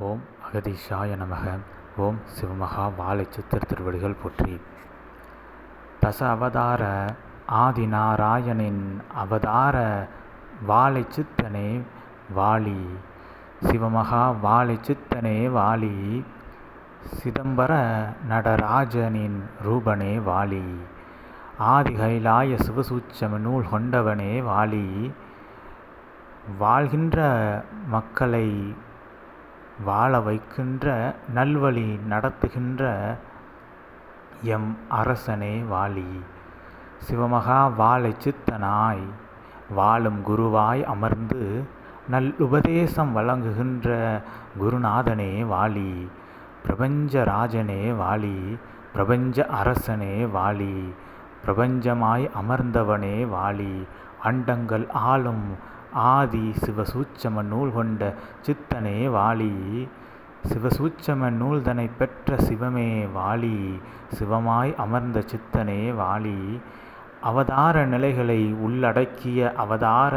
ஓம் அகதீஷாய நமக. ஓம் சிவமகா வாழைச்சித்திர திருவடிகள் போற்றி. தச அவதார ஆதிநாராயணின் அவதார வாழை சித்தனே வாழி சிவமகா வாழை சித்தனே வாலி. சிதம்பர நடராஜனின் ரூபனே வாளி ஆதி கைலாய சிவசூச்சம நூல் கொண்டவனே வாழி வாழ்கின்ற மக்களை வாழ வைக்கின்ற நல்வழி நடத்துகின்ற எம் அரசனே வாழி சிவமகா வாழை சித்தனாய் வாழும் குருவாய் அமர்ந்து நல் உபதேசம் வழங்குகின்ற குருநாதனே வாழி பிரபஞ்ச ராஜனே வாழி பிரபஞ்ச அரசனே வாழி பிரபஞ்சமாய் அமர்ந்தவனே வாழி அண்டங்கள் ஆளும் ஆதி சிவசூச்சம நூல் கொண்ட சித்தனே வாழி சிவசூச்சம நூல்தனை பெற்ற சிவமே வாழி சிவமாய் அமர்ந்த சித்தனே வாழி அவதார நிலைகளை உள்ளடக்கிய அவதார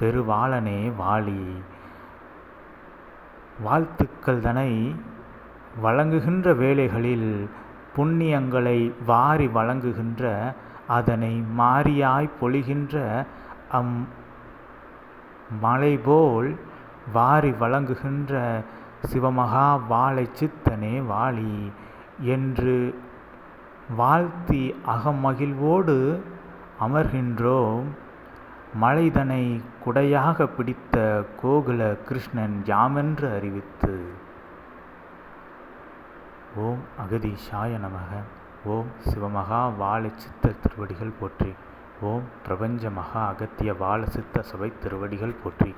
பெருவாளனே வாழி வாழ்த்துக்கள் தனை வழங்குகின்ற வேளைகளில் புண்ணியங்களை வாரி வழங்குகின்ற அதனை மாறியாய் பொழிகின்ற அம் மலை போல் வாரி வழங்குகின்ற சிவமகா வாழை சித்தனே வாழி. என்று வாழ்த்தி அகமகிழ்வோடு அமர்கின்றோம். மலைதனை குடையாக பிடித்த கோகுல கிருஷ்ணன் யாமென்று அறிவித்து. ஓம் அகதீஷாய நமக. ஓம் சிவமகா வாழை சித்த திருவடிகள் போற்றி. ஓம் பிரபஞ்ச மகா அகத்திய வாழ சித்த சபை திருவடிகள் போற்றி.